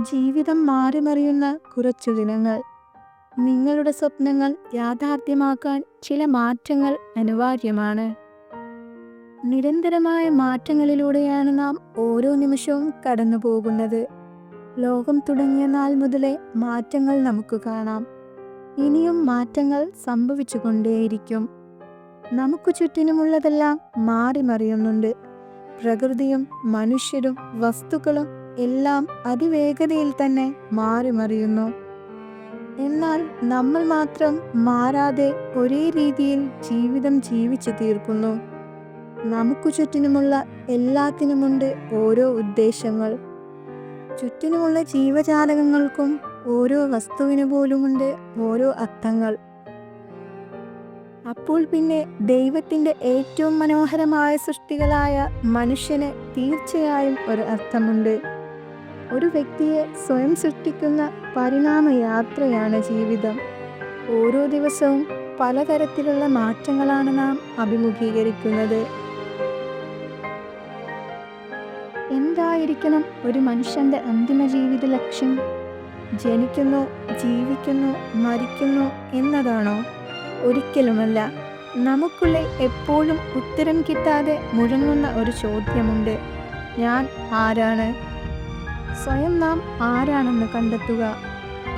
ജീവിതം മാറിമറിയുന്ന കുറച്ചു ദിനങ്ങൾ. നിങ്ങളുടെ സ്വപ്നങ്ങൾ യാഥാർത്ഥ്യമാക്കാൻ ചില മാറ്റങ്ങൾ അനിവാര്യമാണ്. നിരന്തരമായ മാറ്റങ്ങളിലൂടെയാണ് നാം ഓരോ നിമിഷവും കടന്നു പോകുന്നത് ലോകം തുടങ്ങിയ നാൾ മുതലേ മാറ്റങ്ങൾ നമുക്ക് കാണാം. ഇനിയും മാറ്റങ്ങൾ സംഭവിച്ചുകൊണ്ടേയിരിക്കും. നമുക്ക് ചുറ്റിനുമുള്ളതെല്ലാം മാറി മറിയുന്നുണ്ട് പ്രകൃതിയും മനുഷ്യരും വസ്തുക്കളും എല്ലാം അതിവേഗതയിൽ തന്നെ മാറി മറിയുന്നു എന്നാൽ നമ്മൾ മാത്രം മാറാതെ ഒരേ രീതിയിൽ ജീവിതം ജീവിച്ചു തീർക്കുന്നു. നമുക്ക് ചുറ്റിനുമുള്ള എല്ലാത്തിനുമുണ്ട് ഓരോ ഉദ്ദേശങ്ങൾ. ചുറ്റിനുമുള്ള ജീവജാലകങ്ങൾക്കും ഓരോ വസ്തുവിനു പോലുമുണ്ട് ഓരോ അർത്ഥങ്ങൾ. അപ്പോൾ പിന്നെ ദൈവത്തിന്റെ ഏറ്റവും മനോഹരമായ സൃഷ്ടികളായ മനുഷ്യന് തീർച്ചയായും ഒരു അർത്ഥമുണ്ട്. ഒരു വ്യക്തിയെ സ്വയം സൃഷ്ടിക്കുന്ന പരിണാമ യാത്രയാണ് ജീവിതം. ഓരോ ദിവസവും പലതരത്തിലുള്ള മാറ്റങ്ങളാണ് നാം അഭിമുഖീകരിക്കുന്നത്. എന്തായിരിക്കണം ഒരു മനുഷ്യന്റെ അന്തിമ ജീവിത ലക്ഷ്യം? ജനിക്കുന്നു ജീവിക്കുന്നു മരിക്കുന്നു എന്നതാണോ? ഒരിക്കലുമല്ല. നമുക്കുള്ളിൽ എപ്പോഴും ഉത്തരം കിട്ടാതെ മുഴങ്ങുന്ന ഒരു ചോദ്യമുണ്ട്. ഞാൻ ആരാണ്? സ്വയം നാം ആരാണെന്ന് കണ്ടെത്തുക.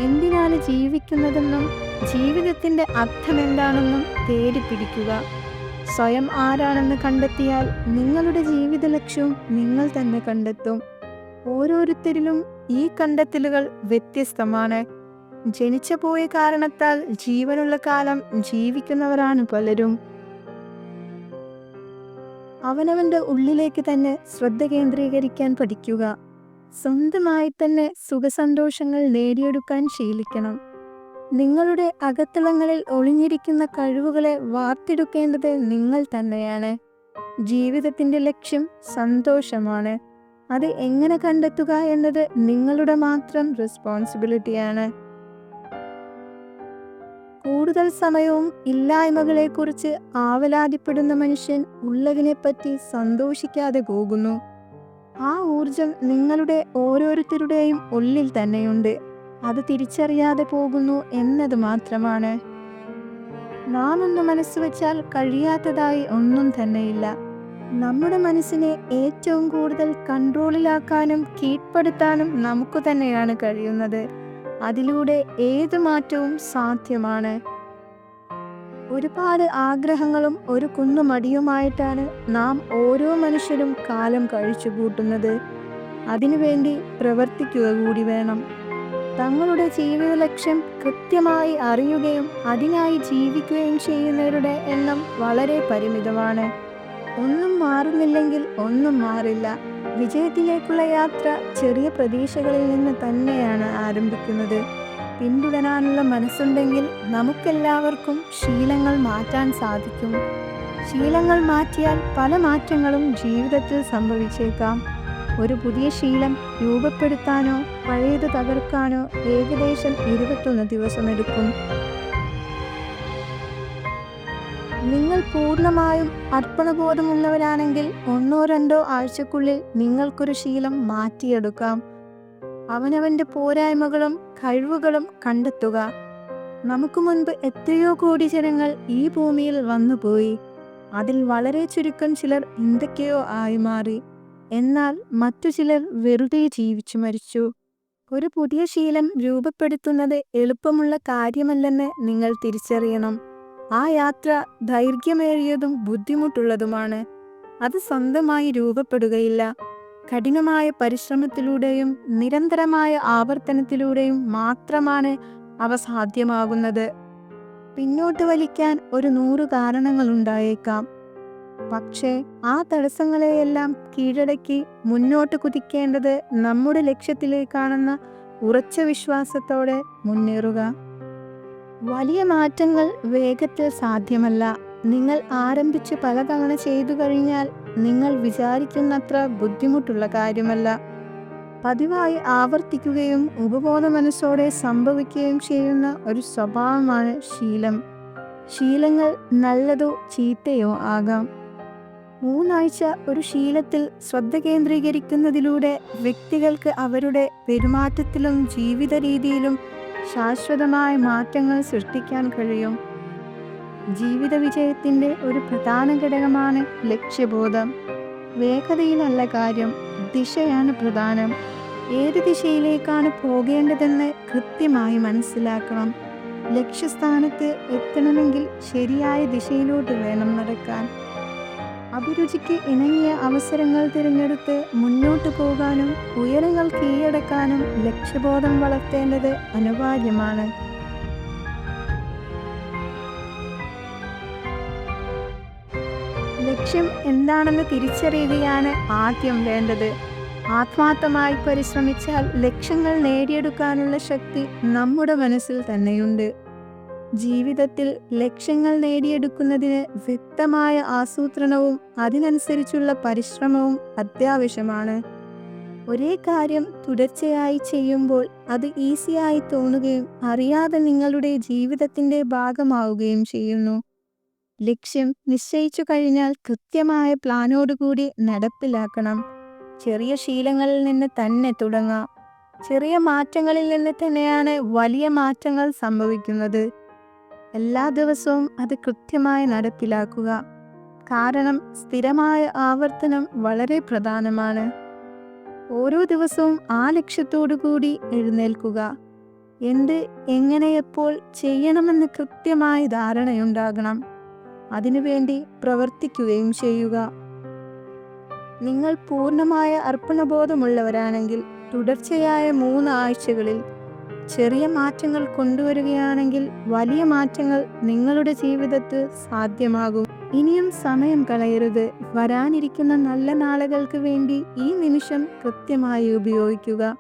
എന്തിനാണ് ജീവിക്കുന്നതെന്നും ജീവിതത്തിന്റെ അർത്ഥം എന്താണെന്നും തേടിപ്പിടിക്കുക. സ്വയം ആരാണെന്ന് കണ്ടെത്തിയാൽ നിങ്ങളുടെ ജീവിത ലക്ഷ്യവും നിങ്ങൾ തന്നെ കണ്ടെത്തും. ഓരോരുത്തരിലും ഈ കണ്ടെത്തലുകൾ വ്യത്യസ്തമാണ്. ജനിച്ച പോയ കാരണത്താൽ ജീവനുള്ള കാലം ജീവിക്കുന്നവരാണ് പലരും. അവനവന്റെ ഉള്ളിലേക്ക് തന്നെ ശ്രദ്ധ കേന്ദ്രീകരിക്കാൻ പഠിക്കുക. സ്വന്തമായി തന്നെ സുഖസന്തോഷങ്ങൾ നേടിയെടുക്കാൻ ശീലിക്കണം. നിങ്ങളുടെ അകത്തളങ്ങളിൽ ഒളിഞ്ഞിരിക്കുന്ന കഴിവുകളെ വാർത്തെടുക്കേണ്ടത് നിങ്ങൾ തന്നെയാണ്. ജീവിതത്തിന്റെ ലക്ഷ്യം സന്തോഷമാണ്. അത് എങ്ങനെ കണ്ടെത്തുക എന്നത് നിങ്ങളുടെ മാത്രം റെസ്പോൺസിബിലിറ്റിയാണ് കൂടുതൽ സമയവും ഇല്ലായ്മകളെക്കുറിച്ച് ആവലാതിപ്പെടുന്ന മനുഷ്യൻ ഉള്ളതിനെപ്പറ്റി സന്തോഷിക്കാതെ പോകുന്നു. ആ ഊർജം നിങ്ങളുടെ ഓരോരുത്തരുടെയും ഉള്ളിൽ തന്നെയുണ്ട്. അത് തിരിച്ചറിയാതെ പോകുന്നു എന്നത് മാത്രമാണ്. നാം ഒന്ന് മനസ്സ് വെച്ചാൽ കഴിയാത്തതായി ഒന്നും തന്നെയില്ല. നമ്മുടെ മനസ്സിനെ ഏറ്റവും കൂടുതൽ കൺട്രോളിലാക്കാനും കീഴ്പ്പെടുത്താനും നമുക്ക് തന്നെയാണ് കഴിയുന്നത്. അതിലൂടെ ഏത് മാറ്റവും സാധ്യമാണ്. ഒരുപാട് ആഗ്രഹങ്ങളും ഒരു കുന്നുമടിയുമായിട്ടാണ് നാം ഓരോ മനുഷ്യരും കാലം കഴിച്ചു കൂട്ടുന്നത്. അതിനുവേണ്ടി പ്രവർത്തിക്കുക കൂടി വേണം. തങ്ങളുടെ ജീവിത ലക്ഷ്യം കൃത്യമായി അറിയുകയും അതിനായി ജീവിക്കുകയും ചെയ്യുന്നവരുടെ എണ്ണം വളരെ പരിമിതമാണ്. ഒന്നും മാറുന്നില്ലെങ്കിൽ ഒന്നും മാറില്ല. വിജയത്തിലേക്കുള്ള യാത്ര ചെറിയ പ്രതീക്ഷകളിൽ നിന്ന് തന്നെയാണ് ആരംഭിക്കുന്നത്. പിന്തുടരാനുള്ള മനസ്സുണ്ടെങ്കിൽ നമുക്കെല്ലാവർക്കും ശീലങ്ങൾ മാറ്റാൻ സാധിക്കും. ശീലങ്ങൾ മാറ്റിയാൽ പല മാറ്റങ്ങളും ജീവിതത്തിൽ സംഭവിച്ചേക്കാം. ഒരു പുതിയ ശീലം രൂപപ്പെടുത്താനോ പഴയത് തകർക്കാനോ ഏകദേശം ഇരുപത്തൊന്ന് ദിവസമെടുക്കും. നിങ്ങൾ പൂർണമായും അർപ്പണബോധമുള്ളവരാണെങ്കിൽ ഒന്നോ രണ്ടോ ആഴ്ചക്കുള്ളിൽ നിങ്ങൾക്കൊരു ശീലം മാറ്റിയെടുക്കാം. അവനവന്റെ പോരായ്മകളും കഴിവുകളും കണ്ടെത്തുക. നമുക്ക് മുൻപ് എത്രയോ കോടി ജനങ്ങൾ ഈ ഭൂമിയിൽ വന്നുപോയി. അതിൽ വളരെ ചുരുക്കം ചിലർ എന്തൊക്കെയോ ആയി മാറി. എന്നാൽ മറ്റു ചിലർ വെറുതെ ജീവിച്ചു മരിച്ചു. ഒരു പുതിയ ശീലം രൂപപ്പെടുത്തുന്നത് എളുപ്പമുള്ള കാര്യമല്ലെന്ന് നിങ്ങൾ തിരിച്ചറിയണം. ആ യാത്ര ദൈർഘ്യമേറിയതും ബുദ്ധിമുട്ടുള്ളതുമാണ്. അത് സ്വന്തമായി രൂപപ്പെടുകയില്ല. കഠിനമായ പരിശ്രമത്തിലൂടെയും നിരന്തരമായ ആവർത്തനത്തിലൂടെയും മാത്രമാണ് അവ സാധ്യമാകുന്നത്. പിന്നോട്ട് വലിക്കാൻ ഒരു നൂറ് കാരണങ്ങളുണ്ടായേക്കാം. പക്ഷേ ആ തടസ്സങ്ങളെയെല്ലാം കീഴടക്കി മുന്നോട്ട് കുതിക്കേണ്ടത് നമ്മുടെ ലക്ഷ്യത്തിലേക്കാണെന്ന ഉറച്ച വിശ്വാസത്തോടെ മുന്നേറുക. വലിയ മാറ്റങ്ങൾ വേഗത്തിൽ സാധ്യമല്ല. നിങ്ങൾ ആരംഭിച്ച് പലതവണ ചെയ്തു കഴിഞ്ഞാൽ നിങ്ങൾ വിചാരിക്കുന്നത്ര ബുദ്ധിമുട്ടുള്ള കാര്യമല്ല. പതിവായി ആവർത്തിക്കുകയും ഉപബോധ മനസ്സോടെ സംഭവിക്കുകയും ചെയ്യുന്ന ഒരു സ്വഭാവമാണ് ശീലം. ശീലങ്ങൾ നല്ലതോ ചീത്തയോ ആകാം. മൂന്നാഴ്ച ഒരു ശീലത്തിൽ ശ്രദ്ധ കേന്ദ്രീകരിക്കുന്നതിലൂടെ വ്യക്തികൾക്ക് അവരുടെ പെരുമാറ്റത്തിലും ജീവിത രീതിയിലും ശാശ്വതമായ മാറ്റങ്ങൾ സൃഷ്ടിക്കാൻ കഴിയും. ജീവിത വിജയത്തിന്റെ ഒരു പ്രധാന ഘടകമാണ് ലക്ഷ്യബോധം. വേഗതയിലല്ല കാര്യം ദിശയാണ് പ്രധാനം. ഏത് ദിശയിലേക്കാണ് പോകേണ്ടതെന്ന് കൃത്യമായി മനസ്സിലാക്കണം. ലക്ഷ്യസ്ഥാനത്ത് എത്തണമെങ്കിൽ ശരിയായ ദിശയിലോട്ട് വേണം നടക്കാൻ. അഭിരുചിക്ക് ഇണങ്ങിയ അവസരങ്ങൾ തിരഞ്ഞെടുത്ത് മുന്നോട്ട് പോകാനും ഉയരങ്ങൾ കീഴടക്കാനും ലക്ഷ്യബോധം വളർത്തേണ്ടത് അനിവാര്യമാണ്. ലക്ഷ്യം എന്താണെന്ന് തിരിച്ചറിയുകയാണ് ആദ്യം വേണ്ടത്. ആത്മാർത്ഥമായി പരിശ്രമിച്ചാൽ ലക്ഷ്യങ്ങൾ നേടിയെടുക്കാനുള്ള ശക്തി നമ്മുടെ മനസ്സിൽ തന്നെയുണ്ട്. ജീവിതത്തിൽ ലക്ഷ്യങ്ങൾ നേടിയെടുക്കുന്നതിന് വ്യക്തമായ ആസൂത്രണവും അതിനനുസരിച്ചുള്ള പരിശ്രമവും അത്യാവശ്യമാണ്. ഒരേ കാര്യം തുടർച്ചയായി ചെയ്യുമ്പോൾ അത് ഈസിയായി തോന്നുകയും അറിയാതെ നിങ്ങളുടെ ജീവിതത്തിന്റെ ഭാഗമാവുകയും ചെയ്യുന്നു. ലക്ഷ്യം നിശ്ചയിച്ചു കഴിഞ്ഞാൽ കൃത്യമായ പ്ലാനോടുകൂടി നടപ്പിലാക്കണം. ചെറിയ ശീലങ്ങളിൽ നിന്ന് തന്നെ തുടങ്ങാം. ചെറിയ മാറ്റങ്ങളിൽ നിന്ന് തന്നെയാണ് വലിയ മാറ്റങ്ങൾ സംഭവിക്കുന്നത്. എല്ലാ ദിവസവും അത് കൃത്യമായി നടപ്പിലാക്കുക. കാരണം സ്ഥിരമായ ആവർത്തനം വളരെ പ്രധാനമാണ്. ഓരോ ദിവസവും ആ ലക്ഷ്യത്തോടു കൂടി എഴുന്നേൽക്കുക. എന്ത് എങ്ങനെ എപ്പോൾ ചെയ്യണമെന്ന് കൃത്യമായ ധാരണയുണ്ടാകണം. അതിനുവേണ്ടി പ്രവർത്തിക്കുകയും ചെയ്യുക. നിങ്ങൾ പൂർണമായ അർപ്പണബോധമുള്ളവരാണെങ്കിൽ തുടർച്ചയായ മൂന്ന് ആഴ്ചകളിൽ ചെറിയ മാറ്റങ്ങൾ കൊണ്ടുവരികയാണെങ്കിൽ വലിയ മാറ്റങ്ങൾ നിങ്ങളുടെ ജീവിതത്തിൽ സാധ്യമാകും. ഇനിയും സമയം കളയരുത്. വരാനിരിക്കുന്ന നല്ല നാളുകൾക്ക് വേണ്ടി ഈ നിമിഷം കൃത്യമായി ഉപയോഗിക്കുക.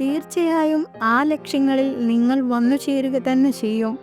തീർച്ചയായും ആ ലക്ഷ്യങ്ങളിൽ നിങ്ങൾ വന്നു ചേരുക തന്നെ ചെയ്യും.